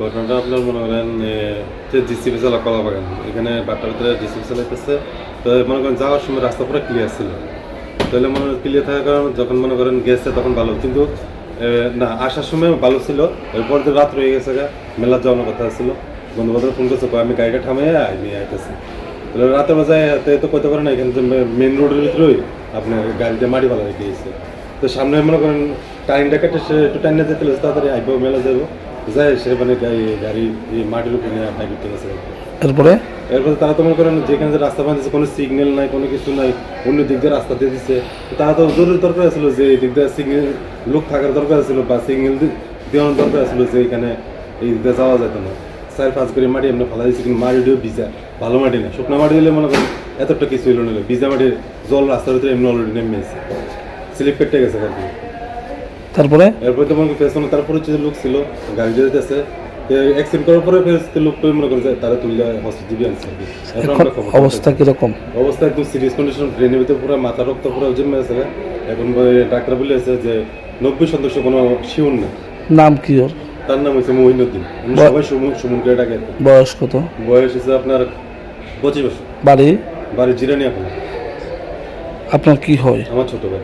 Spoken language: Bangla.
ঘটনাটা আপনার মনে করেন যে জিসিপি চালা কলা বাগান এখানে বাট্টার ভিতরে জিসিপি চালাইতেছে। তো মনে করেন যাওয়ার সময় রাস্তা পুরো ক্লিয়ার ছিল। তাহলে মনে ক্লিয়ার থাকার কারণে যখন মনে করেন গেছে তখন ভালো। কিন্তু না আসার সময় ভালো ছিল। এরপর যে রাত রয়ে গেছে গা, মেলার যাওয়ানোর কথা ছিল। বন্ধু বান্ধব ফোন করছে আমি গাড়িটা থামাই আমি আইতেছি। তাহলে রাতে বাজায় তো কইতে পারে না এখানে মেন রোডের ভিতরেই আপনার গাড়িটা মাটি ভালো রেখে গেছে তো সামনে মনে করেন টাইমটা কেটে একটু টাইম যেতে তাড়াতাড়ি আইব মেলা যাব যায় সে মানে গাড়ি মাটির উপরে গেছে এরপরে এরপরে তারা তো মনে করেন যেখানে যে রাস্তা বানিয়েছে কোনো সিগন্যাল নাই কোনো কিছু নাই অন্য দিক দিয়ে রাস্তা দিয়ে দিচ্ছে তো তারা তো জরুরি দরকার ছিল যে এই দিক দিয়ে সিগন্যাল লোক থাকার দরকার ছিল বা সিগন্যাল দেওয়ার দরকার ছিল যে এখানে এই দিক দিয়ে যাওয়া যেত না। চার পাঁচ করে মাটি এমনি ফালা দিচ্ছে কিন্তু মাটিটিও ভিজা ভালো মাটি না শুকনো মাটি দিলে মনে করেন এতটা কিছু হইল না। ভিজা মাটির জল রাস্তার ভিতরে এমনি অলরেডি নেমে গেছে স্লিপ কেটে গেছে আর কি। তারপরে? এরপরে তো মনে পেছনে তার পরিচিত লোক ছিল গাড়ি যেতেছে অ্যাক্সিডেন্ট করার পরে ফেরত লোক পেয়ে মনে করেন যে তারা তুলে হসপিটালে আনছে। অবস্থা কীরকম? অবস্থা একদম সিরিয়াস কন্ডিশন ব্রেনের ভিতরে পুরো মাথা রক্ত পুরো জমে আছে এখন ডাক্তার বলেছে যে নব্বই সদস্য কোনো শিউন না। নাম কি ওর? তার নাম হচ্ছে মহিনুদ্দিন। সবাই সুমন সুমন করে ডাকে বয়স কত? বয়স হচ্ছে আপনার পঁচিশ বছর। বাড়ি? বাড়ি জিরানি এখন আপনার কি হয়? আমার ছোট ভাই।